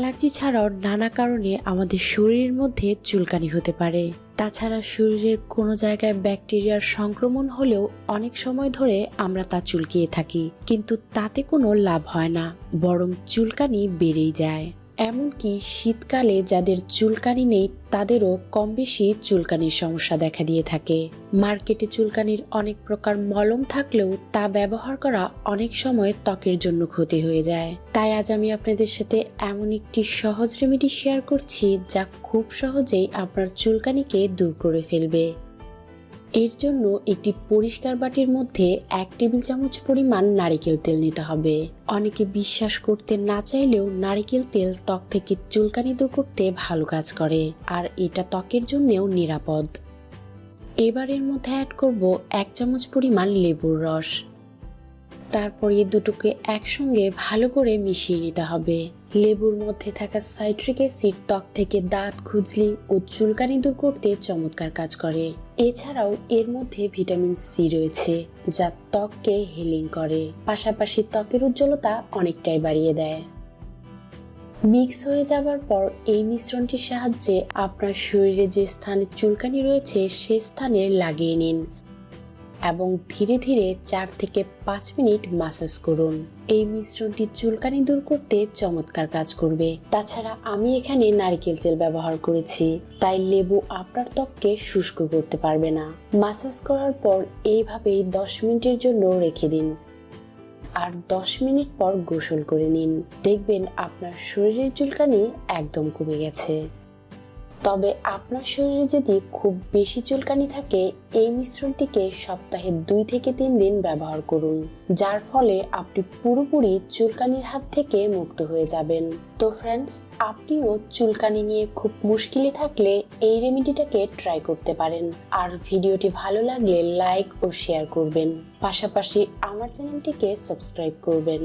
Allergy ছাড়াও নানা কারণে আমাদের শরীরের মধ্যে চুলকানি হতে পারে। তাছাড়া শরীরের কোনো জায়গায় ব্যাকটেরিয়ার সংক্রমণ হলেও অনেক সময় ধরে আমরা তা চুলকিয়ে থাকি, কিন্তু তাতে কোনো লাভ হয় না, বরং চুলকানি বেড়েই যায়। এমনকি শীতকালে যাদের চুলকানি নেই, তাদেরও কম বেশি চুলকানির সমস্যা দেখা দিয়ে থাকে। মার্কেটে চুলকানির অনেক প্রকার মলম থাকলেও তা ব্যবহার করা অনেক সময় ত্বকের জন্য ক্ষতি হয়ে যায়। তাই আজ আমি আপনাদের সাথে এমন একটি সহজ রেমেডি শেয়ার করছি যা খুব সহজেই আপনার চুলকানিকে দূর করে ফেলবে। এর জন্য একটি পরিষ্কার বাটির মধ্যে এক টেবিল চামচ পরিমাণ নারিকেল তেল নিতে হবে। অনেকে বিশ্বাস করতে না চাইলেও নারিকেল তেল ত্বক থেকে চুলকানি দূর করতে ভালো কাজ করে, আর এটা ত্বকের জন্যও নিরাপদ। এবার এর মধ্যে অ্যাড করব এক চামচ পরিমাণ লেবুর রস। তারপর এই দুটোকে একসঙ্গে ভালো করে মিশিয়ে নিতে হবে। লেবুর মধ্যে থাকা সাইট্রিক অ্যাসিড ত্বক থেকে দাঁত, খুজলি ও চুলকানি দূর করতে চমৎকার কাজ করে। এছাড়াও এর মধ্যে ভিটামিন সি রয়েছে, যা ত্বককে হিলিং করে। পাশাপাশি ত্বকের উজ্জ্বলতা অনেকটাই বাড়িয়ে দেয়। মিক্স হয়ে যাবার পর এই মিশ্রণটির সাহায্যে আপনার শরীরে যে স্থানে চুলকানি রয়েছে, সে স্থানে লাগিয়ে নিন এবং ধীরে ধীরে চার থেকে পাঁচ মিনিট মাসাজ করুন। এই মিশ্রণটি চুলকানি দূর করতে চমৎকার কাজ করবে। তাছাড়া আমি এখানে নারকেল তেল ব্যবহার করেছি, তাই লেবু আপনার ত্বককে শুষ্ক করতে পারবে না। মাসাজ করার পর এইভাবেই দশ মিনিটের জন্য রেখে দিন। আর দশ মিনিট পর গোসল করে নিন। দেখবেন আপনার শরীরের চুলকানি একদম কমে গেছে। তবে আপনার শরীরে যদি খুব বেশি চুলকানি থাকে, এই মিশ্রণটিকে সপ্তাহে দুই থেকে তিন দিন ব্যবহার করুন, যার ফলে আপনি পুরোপুরি চুলকানির হাত থেকে মুক্ত হয়ে যাবেন। তো ফ্রেন্ডস আপনিও চুলকানি নিয়ে খুব মুশকিলে থাকলে এই রেমেডিটাকে ট্রাই করতে পারেন। আর ভিডিওটি ভালো লাগলে লাইক ও শেয়ার করবেন। পাশাপাশি আমার চ্যানেলটিকে সাবস্ক্রাইব করবেন।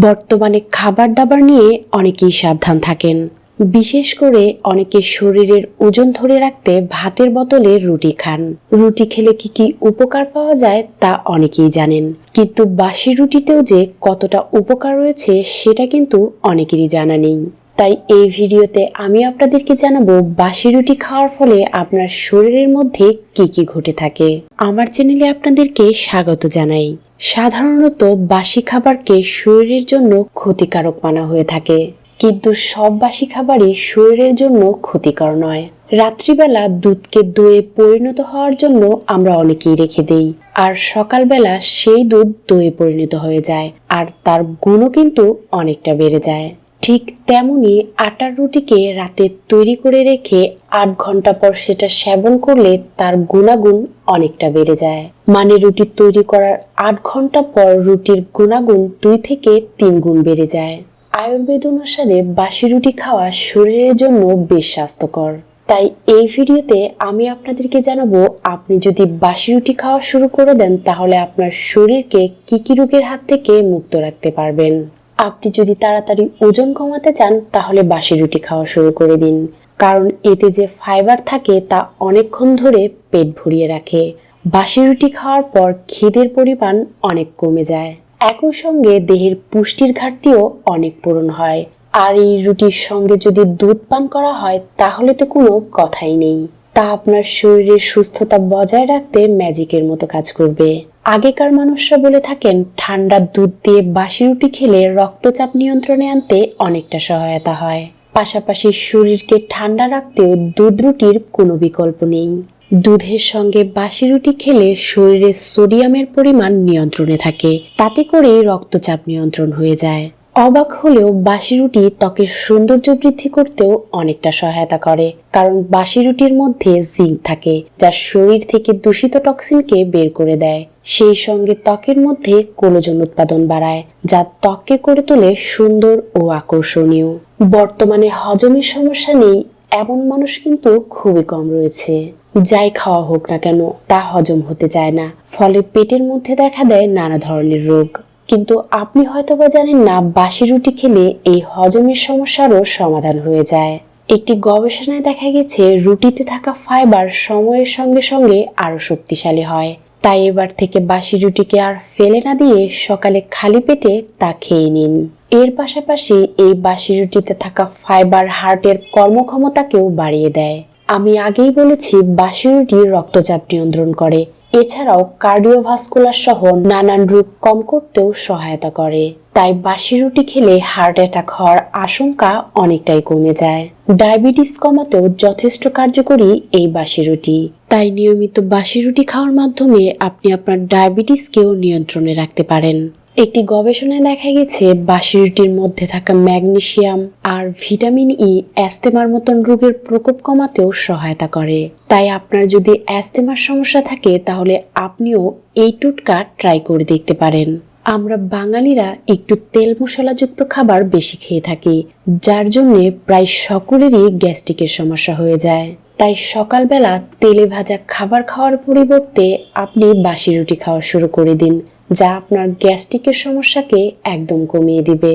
বর্তমানে খাবার দাবার নিয়ে অনেকেই সাবধান থাকেন। বিশেষ করে অনেকে শরীরের ওজন ধরে রাখতে ভাতের বদলে রুটি খান। রুটি খেলে কি কি উপকার পাওয়া যায় তা অনেকেই জানেন। কিন্তু বাসি রুটিতেও যে কতটা উপকার রয়েছে সেটা কিন্তু অনেকেরই জানা নেই। তাই এই ভিডিওতে আমি আপনাদেরকে জানাব বাসি রুটি খাওয়ার ফলে আপনার শরীরের মধ্যে কি কি ঘটে থাকে। আমার চ্যানেলে আপনাদেরকে স্বাগত জানাই। সাধারণত বাসি খাবারকে শরীরের জন্য ক্ষতিকারক মানা হয়ে থাকে। কিন্তু সব বাসি খাবারই শরীরের জন্য ক্ষতিকর নয়। রাত্রিবেলা দুধকে দইয়ে পরিণত হওয়ার জন্য আমরা অনেকেই রেখে দেই। আর সকালবেলা সেই দুধ দইয়ে পরিণত হয়ে যায়, আর তার গুণও কিন্তু অনেকটা বেড়ে যায়। ঠিক তেমনি আটার রুটিকে রাতে তৈরি করে রেখে আট ঘণ্টা পর সেটা সেবন করলে তার গুণাগুণ অনেকটা বেড়ে যায়। মানে রুটি তৈরি করার আট ঘণ্টা পর রুটির গুণাগুণ দুই থেকে তিন গুণ বেড়ে যায়। আয়ুর্বেদ অনুসারে বাসি রুটি খাওয়া শরীরের জন্য বেশ স্বাস্থ্যকর। তাই এই ভিডিওতে আমি আপনাদেরকে জানাব, আপনি যদি বাসি রুটি খাওয়া শুরু করে দেন, তাহলে আপনার শরীরকে কি কি রোগের হাত থেকে মুক্ত রাখতে পারবেন। আপনি যদি তাড়াতাড়ি ওজন কমাতে চান, তাহলে বাসি রুটি খাওয়া শুরু করে দিন। কারণ এতে যে ফাইবার থাকে, তা অনেকক্ষণ ধরে পেট ভরিয়ে রাখে। বাসি রুটি খাওয়ার পর খিদের পরিমাণ অনেক কমে যায়। একই সঙ্গে দেহের পুষ্টির ঘাটতিও অনেক পূরণ হয়। আর এই রুটির সঙ্গে যদি দুধ পান করা হয়, তাহলে তো কোনো কথাই নেই। তা আপনার শরীরের সুস্থতা বজায় রাখতে ম্যাজিকের মতো কাজ করবে। আগেকার মানুষরা বলে থাকেন, ঠান্ডা দুধ দিয়ে বাসি রুটি খেলে রক্তচাপ নিয়ন্ত্রণে আনতে অনেকটা সহায়তা হয়। পাশাপাশি শরীরকে ঠান্ডা রাখতেও দুধ রুটির কোনো বিকল্প নেই। দুধের সঙ্গে বাসি রুটি খেলে শরীরে সোডিয়ামের পরিমাণ নিয়ন্ত্রণে থাকে। তাতে করে রক্তচাপ নিয়ন্ত্রণ হয়ে যায়। অবাক হলেও বাসি রুটি ত্বকের সৌন্দর্য বৃদ্ধি করতেও অনেকটা সহায়তা করে। কারণ বাসি রুটির মধ্যে জিঙ্ক থাকে, যা শরীর থেকে দূষিত টক্সিনকে বের করে দেয়। সেই সঙ্গে ত্বকের মধ্যে কোলোজন উৎপাদন বাড়ায়, যা ত্বককে করে তোলে সুন্দর ও আকর্ষণীয়। বর্তমানে হজমের সমস্যা নেই, এমন মানুষ কিন্তু খুবই কম রয়েছে। যাই খাওয়া হোক না কেন, তা হজম হতে চায় না। ফলে পেটের মধ্যে দেখা দেয় নানা ধরনের রোগ। কিন্তু আপনি হয়তোবা জানেন না, বাসি রুটি খেলে এই হজমের সমস্যারও সমাধান হয়ে যায়। একটি গবেষণায় দেখা গেছে, রুটিতে থাকা ফাইবার সময়ের সঙ্গে সঙ্গে আরও শক্তিশালী হয়। তাই এবার থেকে বাসি রুটিকে আর ফেলে না দিয়ে সকালে খালি পেটে তা খেয়ে নিন। এর পাশাপাশি এই বাসি রুটিতে থাকা ফাইবার হার্টের কর্মক্ষমতাকেও বাড়িয়ে দেয়। আমি আগেই বলেছি বাসি রুটি রক্তচাপ নিয়ন্ত্রণ করে। এছাড়াও কার্ডিওভাস্কুলার সহ নানান রোগ কম করতেও সহায়তা করে। তাই বাসি রুটি খেলে হার্ট অ্যাটাক হওয়ার আশঙ্কা অনেকটাই কমে যায়। ডায়াবেটিস কমাতেও যথেষ্ট কার্যকরী এই বাসি রুটি তাই নিয়মিত বাসি রুটি খাওয়ার মাধ্যমে আপনি আপনার ডায়াবেটিসকেও নিয়ন্ত্রণে রাখতে পারেন। একটি গবেষণায় দেখা গেছে বাসি রুটির মধ্যে থাকা ম্যাগনেশিয়াম আর ভিটামিন ই অ্যাস্তেমার মতন রোগের প্রকোপ কমাতেও সহায়তা করে। তাই আপনার যদি অ্যাস্তেমার সমস্যা থাকে, তাহলে আপনিও এই টুটকা ট্রাই করে দেখতে পারেন। আমরা বাঙালিরা একটু তেল মশলাযুক্ত খাবার বেশি খেয়ে থাকি, যার জন্য প্রায় সকলেরই গ্যাস্ট্রিকের সমস্যা হয়ে যায়। তাই সকালবেলা তেলে ভাজা খাবার খাওয়ার পরিবর্তে আপনি বাসি রুটি খাওয়া শুরু করে দিন। যা আপনার গ্যাস্ট্রিকের সমস্যাকে একদম কমিয়ে দিবে।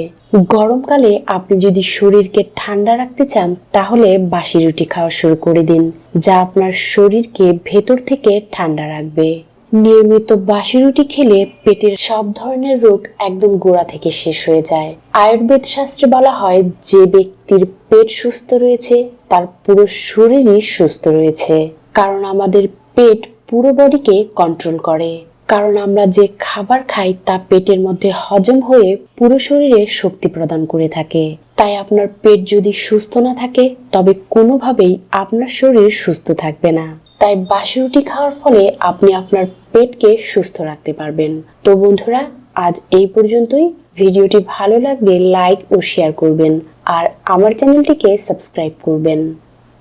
গরমকালে আপনি যদি শরীরকে ঠান্ডা রাখতে চান, তাহলে বাসি রুটি খাওয়া শুরু করে দিন, যা আপনার শরীরকে ভেতর থেকে ঠান্ডা রাখবে। নিয়মিত বাসি রুটি খেলে পেটের সব ধরনের রোগ একদম গোড়া থেকে শেষ হয়ে যায়। আয়ুর্বেদ শাস্ত্রে বলা হয়, যে ব্যক্তির পেট সুস্থ রয়েছে, তার পুরো শরীরই সুস্থ রয়েছে। কারণ আমাদের পেট পুরো বডিকে কন্ট্রোল করে। কারণ আমরা যে খাবার খাই তা পেটের মধ্যে হজম হয়ে পুরো শরীরে শক্তি প্রদান করে থাকে। তাই আপনার পেট যদি সুস্থ না থাকে, তবে কোনোভাবেই আপনার শরীর সুস্থ থাকবে না। তাই বাসি রুটি খাওয়ার ফলে আপনি আপনার পেটকে সুস্থ রাখতে পারবেন। তো বন্ধুরা, আজ এই পর্যন্তই। ভিডিওটি ভালো লাগলে লাইক ও শেয়ার করবেন। আর আমার চ্যানেলটিকে সাবস্ক্রাইব করবেন।